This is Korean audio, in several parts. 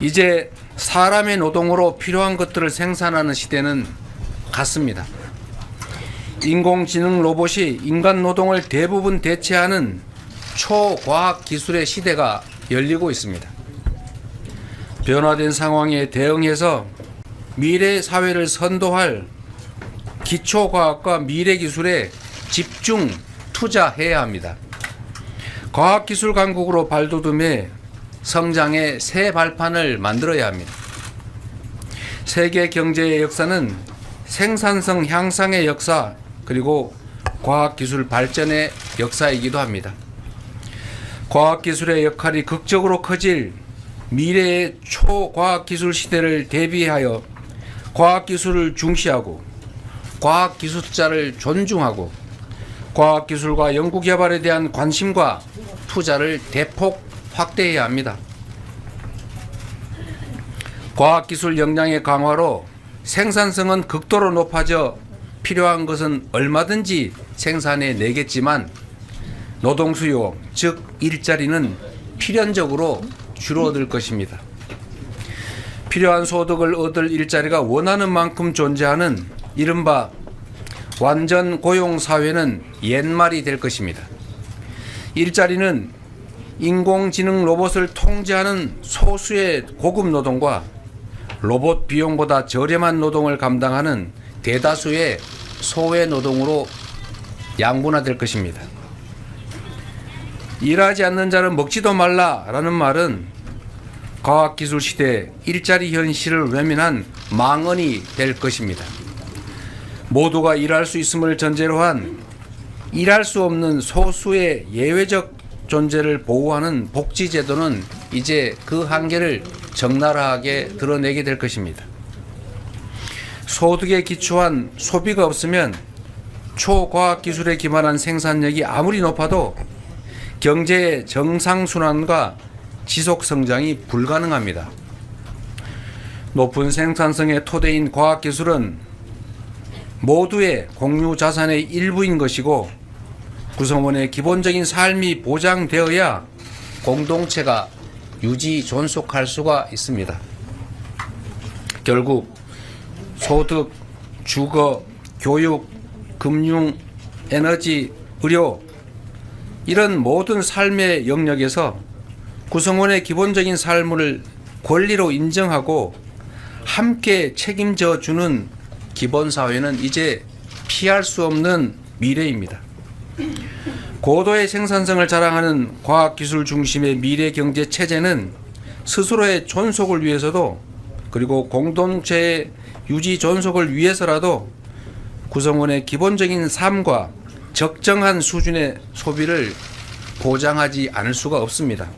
이제 사람의 노동으로 필요한 것들을 생산하는 시대는 갔습니다. 인공지능 로봇이 인간 노동을 대부분 대체하는 초과학 기술의 시대가 열리고 있습니다. 변화된 상황에 대응해서 미래 사회를 선도할 기초과학과 미래 기술에 집중 투자해야 합니다. 과학기술 강국으로 발돋움해 성장의 새 발판을 만들어야 합니다. 세계 경제의 역사는 생산성 향상의 역사 그리고 과학기술 발전의 역사이기도 합니다. 과학기술의 역할이 극적으로 커질 미래의 초과학기술 시대를 대비하여 과학기술을 중시하고 과학기술자를 존중하고 과학기술과 연구개발에 대한 관심과 투자를 대폭 확대해야 합니다. 과학기술 역량의 강화로 생산성은 극도로 높아져 필요한 것은 얼마든지 생산해 내겠지만 노동 수요, 즉 일자리는 필연적으로 줄어들 것입니다. 필요한 소득을 얻을 일자리가 원하는 만큼 존재하는 이른바 완전 고용 사회는 옛말이 될 것입니다. 일자리는 인공지능 로봇을 통제하는 소수의 고급 노동과 로봇 비용보다 저렴한 노동을 감당하는 대다수의 소외 노동으로 양분화될 것입니다. 일하지 않는 자는 먹지도 말라라는 말은 과학기술 시대 일자리 현실을 외면한 망언이 될 것입니다. 모두가 일할 수 있음을 전제로 한 일할 수 없는 소수의 예외적 존재를 보호하는 복지제도는 이제 그 한계를 적나라하게 드러내게 될 것입니다. 소득에 기초한 소비가 없으면 초과학 기술에 기반한 생산력이 아무리 높아도 경제의 정상순환과 지속 성장이 불가능합니다. 높은 생산성의 토대인 과학 기술은 모두의 공유 자산의 일부인 것이고 구성원의 기본적인 삶이 보장되어야 공동체가 유지 존속할 수가 있습니다. 결국 소득, 주거, 교육, 금융, 에너지, 의료 이런 모든 삶의 영역에서 구성원의 기본적인 삶을 권리로 인정하고 함께 책임져 주는 기본 사회는 이제 피할 수 없는 미래입니다. 고도의 생산성을 자랑하는 과학기술 중심의 미래 경제 체제는 스스로의 존속을 위해서도 그리고 공동체의 유지 존속을 위해서라도 구성원의 기본적인 삶과 적정한 수준의 소비를 보장하지 않을 수가 없습니다.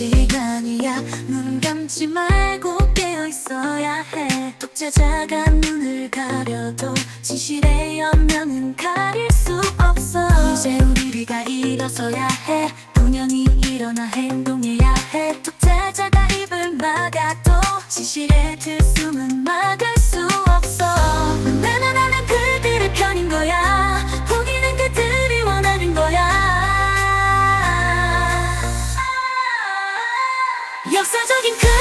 시간이야. 눈 감지 말고 깨어 있어야 해. 독재자가 눈을 가려도 진실의 연면은 가릴 수 없어. 이제 우리가 일어서야 해. 분연히 일어나 행동해야 해. 독재자가 입을 막아도 진실의 들 역사적인 큰